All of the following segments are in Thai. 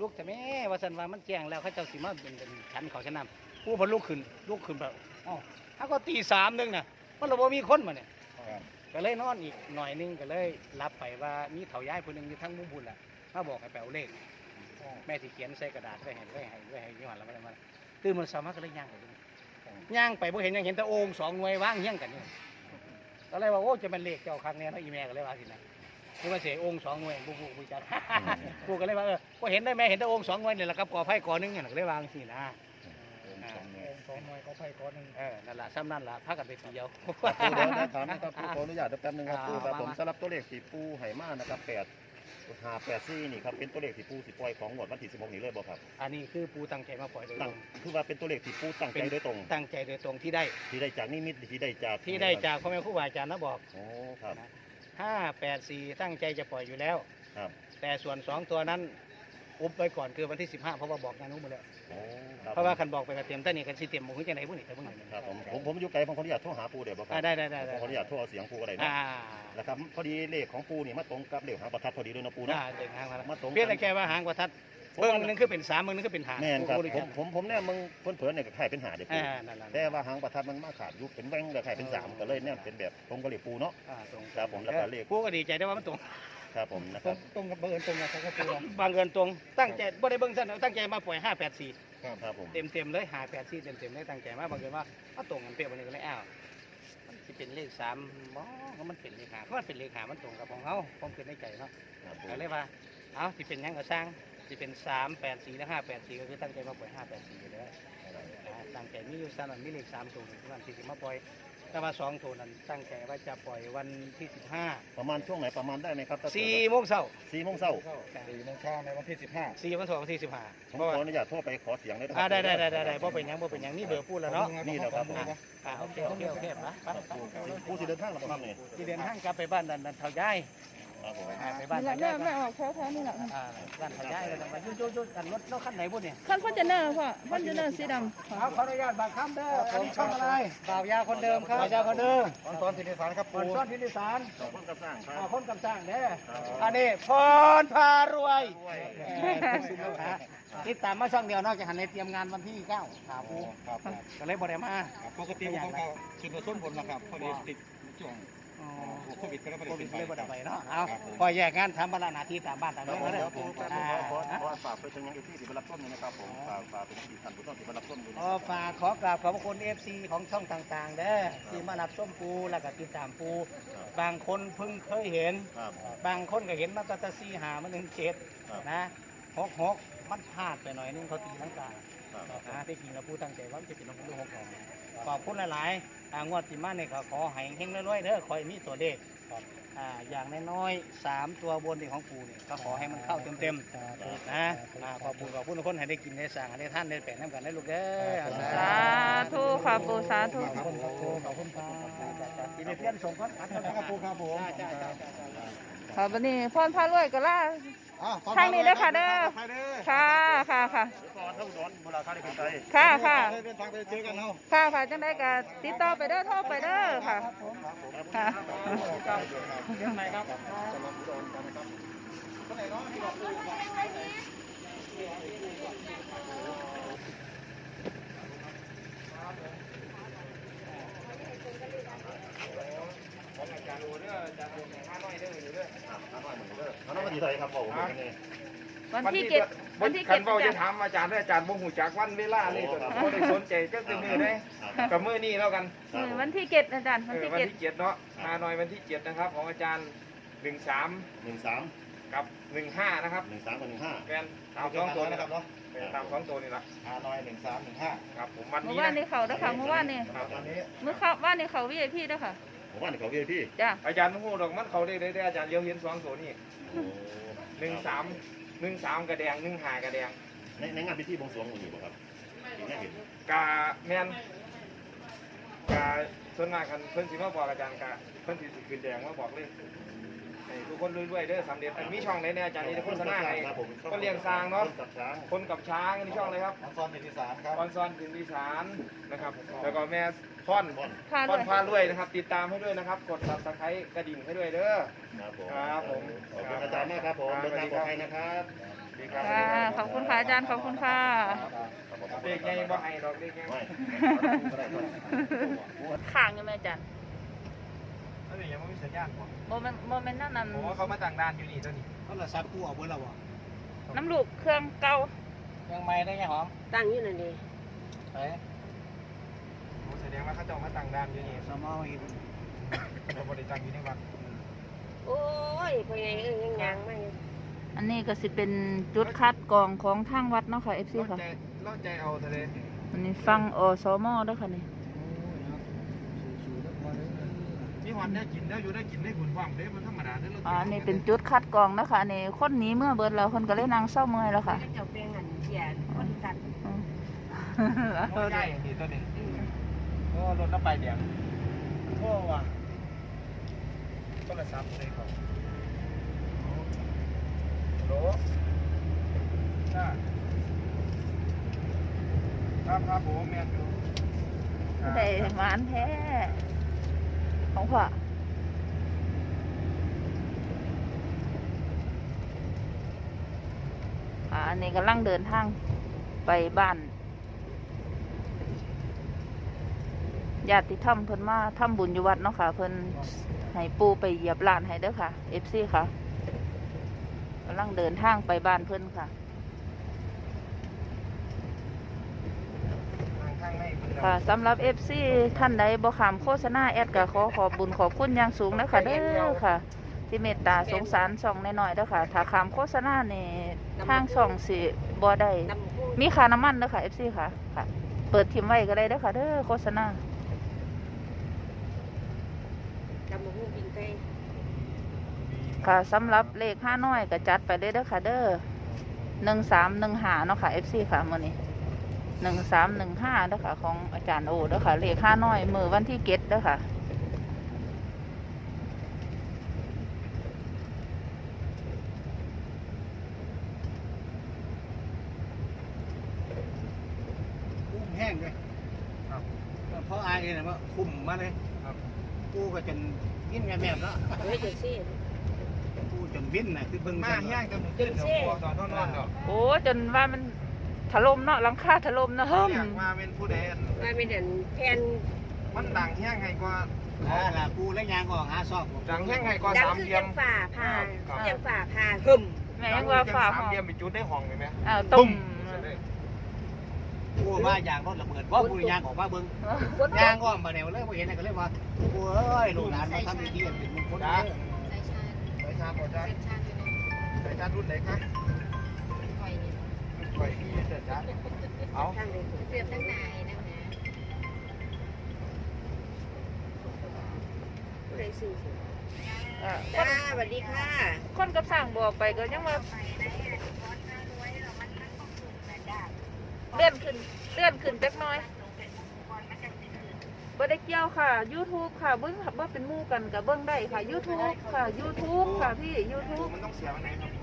ลูกแต่แม่ว่าสันว่ามันแจ้งแล้วเขาเจ้าสิมาเป็นเป็นชั้นเขาชนะผู้พอลุกขึ้นลุกขึ้นแบบอ๋อถ้าก็ตีสามนึงน่ะมันเราบ่มีคนมาเนี่ยครับก็เลยนอนอีกหน่อยนึงก็เลยรับไปว่ามีเถาย้ายคนหนึ่งอยู่ทั้งหมุมบุญล่ะมาบอกให้แปลเลขแม่ที่เขียนใส่กระดาษไว้ให้ไว้ให้ไว้ให้ยี่ห้อแล้วมันมาตื่นมันสามารถก็เลยย่างไปดูย่างไปบ่เห็นหยังเห็นแต่โอ่งสองหน่วยว่างเฮี้ยงกันนี่ก็เลยว่าโอ้จะเป็นเลขเจ้าครั้งเนี้ยนะอีแม่ก็เลยว่าสินะ นี่ว่าเสียองค์สองหน่วยบุบุบุจัดกูก็เลยว่าเออก็เห็นได้แม่เห็นแต่องค์สองหน่วยนี่แหละครับก่อไผ่ก่อหนึงเนี่ยก็เลยวางสินะองค์สองหน่วยสองหน่วยก่อไผ่ก่อหนึงเออนั่นแหละซ้ำนั่นแหละพากันไปเที่ยวครับปูเดี๋ยวจะถามนะครับปูขออนุญาตแป๊บนึงครับอ่าปูครับผมมามาสำหรับตัวเลขที่ปูไหมานะครับแปดหาแปดซี่นี่ครับเป็นตัวเลขที่ปูสิปล่อยของงวดวันที่สิบหกนี้เลยบ่ครับอันนี้คือปูตั้งใจมาปล่อยโดยตตั้รงงคือว่าเป็นตัวเลขที่ปูตั้งใจโดยตรง ตั้งใจโดยตรงที่ได้ที่ได้จากนิมิตที่ได้จากที่ได้จากพ่อแม่ครูบาอาจารย์นะบอก โอ้ครับ ห้าแปดสี่ตั้งใจจะปล่อยอยู่แล้ว ครับ แต่ส่วนสองตัวนั้นอุบไว้ก่อนคือวันที่สิบห้าเพราะว่าบอกงานนู้นมาแล้วโอ้ครับ เพราะว่าคันบอกไปก็เตรียมแต่นี่กันสิเตรียมหมูขึ้นจังไหนพวกนี้แต่พวกนี้ครับผมผมผมอยู่ไกลผมขออนุญาตโทรหาปูเดี๋ยวบ่ครัอ่าบได้ได้ได้ผมได้ขออนุญาตโทรเอาเสียงปูก็ได้อ่านะนะครับพอดีเลขของปูนี่มาตรงกับเลขหางประทัดพอดีด้วยนะปูอ่าเนาะเดินทางมาแล้วมาตรงกัน เพี้ยนแต่แค่ว่าหางประทัดเบิ้งหนึงคือเป็นสามเบิ้งหนึงคือเป็นหางแม่นครับผู้ผมผมผมเนี่ยมึงเพิ่นเผินเนี่ยก็คล้ายเป็นหาเด็กปูอ่านั่นแหละแต่ว่าหางประทัดมันมาขาดอยุบเป็นแว่งแต่คล้ายเป็นสามก็เลยเนี่ยเป็นแบบตรงกับเลขปูเนาะอ่าตรงครับผมแล้วก็เลขผู้ก็ดีใจได้ว่ามันตรง ครับผมนะคตรรับงตรงกับเบอร์ตรงกับเขาก็ปูบางเงินตรงตั้งใจบ่ได้เบิ้งสั้นตั้งใจมาปล่อยห้าแปดสี่ครับผมเต็มเต็มๆเลยหาแปดสี่เต็มเต็มๆเลยตั้งใจมาบางเงินว่าเอาตรงกันเป๊ะวันนี้ก็เลยอ้าวมันสิเป็นเลขสามบ่ก็มันเป็นเลขหาเพราะมันเป็นเลขหามันตรงกับของเขาผมคิดในใจเนาะ ครับผม ก็เลยว่า เอาที่เป็นหยังก็สร้างที่เป็นสามแปดสี่และห้าแปดสี่ก็คือตั้งใจมาปล่อยห้าแปดสี่อยู่แล้วนะตั้งใจมีอยู่สามอันมีเลขสามตัวนี่วันที่สิมาปล่อย แต่ว่าสองตัวนั้นตั้งใจว่าจะปล่อยวันที่สิบห้าประมาณช่วงไหนประมาณได้ไหมครับถ้าเกิดสี่โมงเช้าสี่โมงเช้าสี่โมงเช้าในวันที่สิบห้าสี่วันเสาร์วันที่สิบห้าผมเพราะขว่าออนุญาตโทรไปขอเสียงได้ไหมอ่าได้ได้ได้ได้ได้บ่เป็นหยังบ่เป็นหยังนี่เบอร์พูดแล้วเนาะนี่แหละครับผมอ่าโอเคโอเคโอเคไปไปไปผู้สิเดินทางหรือเปล่าครับนี่ที่เดินทางกลับไปบ้านนั่นนั่นเท่าย้าย ครับผมอ่าไปบ้านนี่แหละเท่าแม่ย้ายแม่ออกแค่แค่นี่แหละอ่าบ้านเท่าย้ายแล้วมายุ่ยุ่ยุ่กันรถรถคันไหนบุ่นเนี่ยขั้นฟอนเจเนอร์พ่อฟอนเจเนอร์สีดำเอาขออนุญาตบางคำเด้ออันนี้ช่องอะไรบ่าวยาคนเดิมครับบ่าวยาคนเดิมตอนตอนที่นิสานครับคปูนซ่อนพินิสารขอบคุณครับสร้างครับอ่าคนกำจ้างเด้อครับอันนี้พรพารวยเอ่อสินค้าติดตามมาช่องเดียวนอกจากหันในเตรียมงานวันที่เก้าครับผมครับครับก็เลยบ่ได้มาปกติของเขาจุดประสงค์ผมนะครับพอดีติดช่วงอ๋อ โควิดก็เลยไม่โคได้วิเป็ดนเลยบ่ได้ไปไปเนาะเอาครับผมพอแยกงานทำบรรณาที่ตามบ้านตามครับเมืองผมก็ได้เดี๋ยวผมขออ่าขอขอฝากไปถึงยังที่ที่บรรลับต้นนี่นะครับผมฝากฝากไปถึงที่ท่านผู้ต้นที่บรรลับต้นด้วยนะอ๋อฝากขอกราบขอบพระคุณเอฟซีของช่องต่างๆเด้อที่มารับส้มปูแล้วก็ติดตามปูบางคนเพิ่งเคยเห็นครับบางคนก็เห็นมาตั้งแต่สี่หามันหนึ่งเจ็ดครับนะหกหกมันพลาดไปหน่อยนึงเขาตีลังกาครับนะที่จริงเราพูดตั้งใจว่ามันจะเป็นน้องลูกหกของ ขอบคุณหลายๆอ่างวดที่มาเนี่ยก็ขอให้เฮงๆรวยๆเด้อคอยมีตัวเลขอ่าอย่างน้อยๆสามตัวบนนี่ของปูนี่ก็ขอให้มันเข้าเต็มๆนะอ่าขอบคุณขอบคุณทุกคนให้ได้กินได้สั่งให้ได้ท่านได้แปลงน้ำกันได้ลูกเด้อสาธุค่ะปูสาธุขอบคุณครับขอบคุณครับที่ได้เพี้ยนส่งก้อนขัดครับปูครับผมจ้าจ้าจ้าจ้า ค่ะวันนี้พรพารวยก็ล่าอะทางนี้เด้อค่ะเด้อไปเด้อค่ะค่ะค่ะเดี๋ยวก่อนถ้าอุดรบุราคาได้ขึ้นไปค่ะค่ะ เดินทางไปเจอกันเนาะค่ะค่ะจังได้ก็ติดต่อไปเด้อโทรไปเด้อค่ะ ค่ะยังไงครับ ของอาจารย์โอเด้ออาจารย์โอแห่งห้าน้อยเด้ออยู่เด้อครับน้ำมันเหมือนเดิมเอาน้ำมันดีใจครับผมเป็นไงวันที่เจ็ดวันที่คัเจ็นดเว้าจะจ้ะถามอาจารย์เด้ออาจารย์บ่ฮู้จักวันเวลาเลยตัวนั้นบ่ได้สนใจจักแต่มื้อใดกับมื้อนี้แล้วกันครับผมวันที่เจ็ดอาจารย์เอวันอที่วันเจ็ดที่7เนาะฮานอยวันที่7นะครับ ของอาจารย์13หนึ่งสามกับ15นะครับหนึ่งสามกับหนึ่งห้าแฟนตามสองตัวนี่ครับเนาะตามสองตัวนี่ละฮานอยหนึ่งสามหนึ่งห้าครับผมวันเมื่อนี้วานนะนี้เขาเด้อค่ะเมื่อวานนี้ครับตอนนี้เมื่อเขาว่านนี้เขาวีไอพีเด้อค่ะ ผมว่าในเขาเวียพี่จ้ะอาจารย์บ่ฮู้ดอกมันเขาได้ได้อาจารย์เลี้ยวเห็นสองตัวนี่โอ้13 13กระแดง15กระแดงในในงานพิธีบวงสรวงอยู่ป่ะครับที่แม่เห็นกาแม่นกาส่วนมากคันเพิ่นสิมาบอกอาจารย์กาเพิ่นสิสิขึ้นแดงมาบอกเลยให้ ทุกคนรวยๆเด้อสำเร็จอันมีช่องไหนเนี่ยอาจารย์นี่จะโฆษณาให้ครับผมก็เลี้ยงสร้างเนาะ กับช้างคนกับช้างอันนี้ช่องอะไรครับ น้องซอนเป็นที่สามครับ ออนซอนถึงดิสานนะครับ แล้วก็แม่พ่อนบอลพาพ่ด้อวนย พารวยนะครับ ติดตามให้ด้วยนะครับ กด subscribe กระดิ่งให้ด้วยเด้อ ครับผมครับผม ขอบคุณอาจารย์มากครับผมเดินทางปลอดภัยนะครับ ดีครับค่ะ ขอบคุณค่ะอาจารย์ ขอบคุณค่ะ เด็กใหญ่บ่ให้ดอกเด็กใหญ่ไม่ก็ได้ครับข้างอยู่ไหมอาจารย์ อันนี้ยังไม่มีสัญญาณบ่โมเมนโมเมนต์นั่นนั่นผมว่าเขามาต่างด้านอยู่นี่ตัวนี้โทรศัพท์กูเอาเบอร์เราบ่น้ำลูกเครื่องเก่ายังไม่ได้ไงหอมตั้งอยู่นั่นดิไปผมแสดงว่าเขาเจ้ามาต่างด้านอยู่นี่สมออีกเราบริจาคอยู่ในวัดโอ้ยพ่อใหญ่เอ้ยยังยังมาอยู่อันนี้ก็สิเป็นจุดคัดกรองของทางวัดเนาะค่ะ FC เราค่ะใจเราใจเอาทะเลอันนี้ฟังอสมเด้วยค่ะนี่ มีวันได้กินได้อยู่ได้กินได้ผลความได้มันธรรมดาได้เราอ่าอันนี้เป็นจุดคัดกรองนะคะอันนี้คนหนี้เมื่อเบิดแล้วคนก็เลยนั่งเศร้าเมื่อยแล้วค่ะ เจ้าเป็นอันเสียคนตัดอืมเราใจนี่ตัวนี้ก็รถน้ำไปเดียงโอ้ว่ะโทรศัพท์เลยครับโหลครับครับผมแมนอยู่ ได้หมานแท้ ของพ่ออ่าอันนี้กำลังเดินทางไปบ้านญาติธรรมเพิ่นมาทำบุญอยู่วัดเนาะค่ะ เพิ่นให้ปูไปเหยียบลานให้เด้อค่ะ FC ค่ะกำลังเดินทางไปบ้านเพิ่นค่ะ ทางข้างในเพิ่น ค่ะสำหรับ FC ท่านใดบ่ขามโฆษณาแอดก็ขอขอบบุญขอบคุณอย่างสูงนะคะเด้อค่ะ ที่เมตตาสงสารช่องน้อยๆเด้อค่ะ ถ้าขามโฆษณานี่ทางช่องสิบ่ได้มีค่าน้ำมันเด้อค่ะ FC ค่ะค่ะ เปิดทิมไว้ก็ได้เด้อค่ะเด้อโฆษณาน้ำพุกินไก่ค่ะสำหรับเลขห้าน้อยก็จัดไปเลยเด้อค่ะเด้อหนึ่งสามหนึ่งหาเนาะค่ะ FC ค่ะมื้อนี้ หนึ่งสามหนึ่งห้าเด้อค่ะ ของอาจารย์โอเด้อค่ะเลขห้าน้อยมือวันที่เก็ดเด้อค่ะกุ้งแห้งเลยครับเพราะอายเนี่ยว่าคุ้มมาเลยครับกูก็จนวินแม่แม่แล้วเฮ้ยจังซี่กูจนวินน่ะคือเบิ่งมาแห้งจนขึ้นเดี๋ยวพอตอนนอนเนาะโอ้จนว่ามัน ถล่มเนาะหลังคาถล่มเนาะเฮิมเรียกว่าเป็นผู้ใดอันมาเป็นอันแผ่นมันดังแห้งให้กว่าอ่าล่ะกูและยางก็หาซอกดังแห้งให้กว่าดังสามคือเหลี่ยจัม งฝ่าผ่าครับ จังฝ่าผ่าหึมแม่ยังว่าฝ่าสาห้มองเหลี่ยมไปจุดได้ห้องเลยไหมอ้าวตุ่มกูว่ายางรถระเบิดว่ากูยางออกมาเบิ่งคนยางอ้อมมาแนวเลยบ่เห็นอะไรก็เลยว่ากูเอ้ยลูกหลานมาทำพิธีอันเป็นมงคลเด้อใส่ชาก่อนจ้าใส่ชารุ่นไหนคะป ล่อยพี่เสร็จจ้าเอาทางนี้เสียบทั้งนายนะนะผู้ใดซื้อสิอ่าจ้าสวัสดีค่ะคนกับสร้างบอกไปก็ยังว่าเลื่อนขึ้นเลื่อนขึ้นจักหน้อยบ่ได้เกี่ยวค่ะ YouTube ค่ะเบิ่งค่ะบ่เป็นหมู่กันกับเบิ่งได้ค่ะ YouTube ค่ะ YouTube ค่ะพี่ YouTube มันต้องเสียมันไหนครับ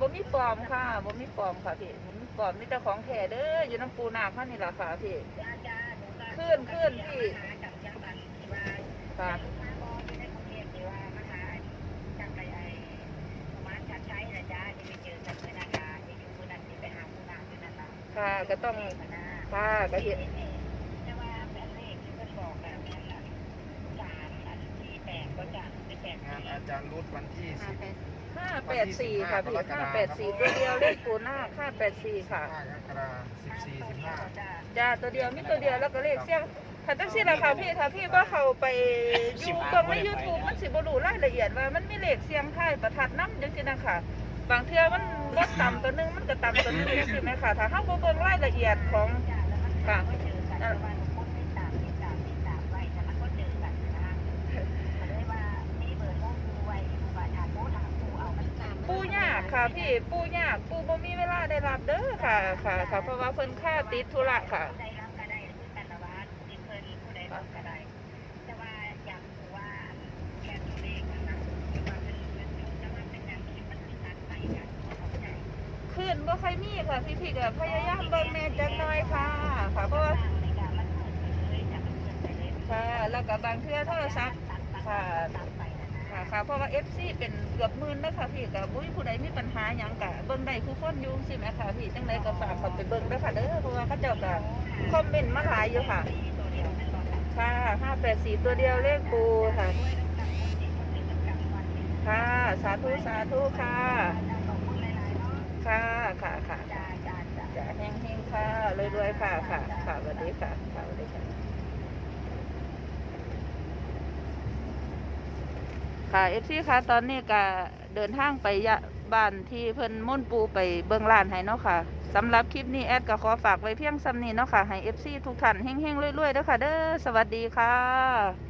บ่บ่มีปลอมค่ะบ่มีปลอมค่ะพี่บ่มีปลอมมีแต่ของแท้เด้ออยู่น้ำปูนาค่ะนี่ล่ะค่ะพี่ขึ้นขึ้นพี่ค่ะค่ะก็ต้องค่ะก็เห็น งานอา จารย์รุดวันที่สิบห้าแปดสี่ค่ะพี่ห้าแปดสี่ตัวเดียวเลขปูนาห้าแปดสี่ค่ะห้ากรกฎาสิบสี่สิบห้าจ้าตัวเดียวมีตัวเดียวแล้วก็เลขเสียงถ้าจังซี่ล่ะค่ะพี่ถ้าพี่ว่าเขาไปอยู่เบิ่งใน YouTube มันสิบ่รู้รายละเอียดว่ามันมีเลขเสียงท้ายประทัดนำจังซี่นะคะบางเทื่อมันบ่ต่ำตัวหนึงมันก็ต่ำตัวหนึงจังซี่แม่ค่ะถ้าเฮาบ่เบิ่งรายละเอียดของค่ะเอ่อ ปูยากค่ะพี่ปูยากปู่บ่มีเวลาได้รับเด้อค่ะค่ะค่ะเพราะว่าเพิ่นค่าติดธุระค่ะขึ้นบ่ค่อยมีค่ะพี่พี่ก็พยายามเบิ่งแม่จักหน่อยค่ะ ค่ะเพราะว่าค่ะแล้วก็บางเทื่อโทรศัพท์ค่ะ ค่ะคะ เพราะว่า FC เป็นเกือบหมื่นนะคะพี่ก็บุ้ยผู้ใดมีปัญหาหยังก็เบิ่งได้คู่คนยู่งสิแม่ค่ะพี่จังไดก็ฝากเขาไปเบิ่งด้อค่ะเด้อเพราะว่าเขาเจ้าก็คอมเมนต์มาหลายอยู่ค่ะ ค่ะ584ตัวเดียวเลขปูค่ะ ค่ะสาธุสาธุค่ะ ค่ะค่ะค่ะจะแห้งๆค่ะรวยๆค่ะค่ะค่ะสวัสดีค่ะค่ะสวัสดีค่ะ ค่ะเอฟซีคะตอนนี้ก็เดินทางไปยะบ้านที่เพิ่นม่นปูไปเบื้องล้านให้เนาะค่ะสำหรับคลิปนี้แอดก็ขอฝากไว้เพียงซ้ำนี้เนาะค่ะให้เอฟซีทุกท่านเฮงๆรวยๆเด้อค่ะเด้อสวัสดีค่ะ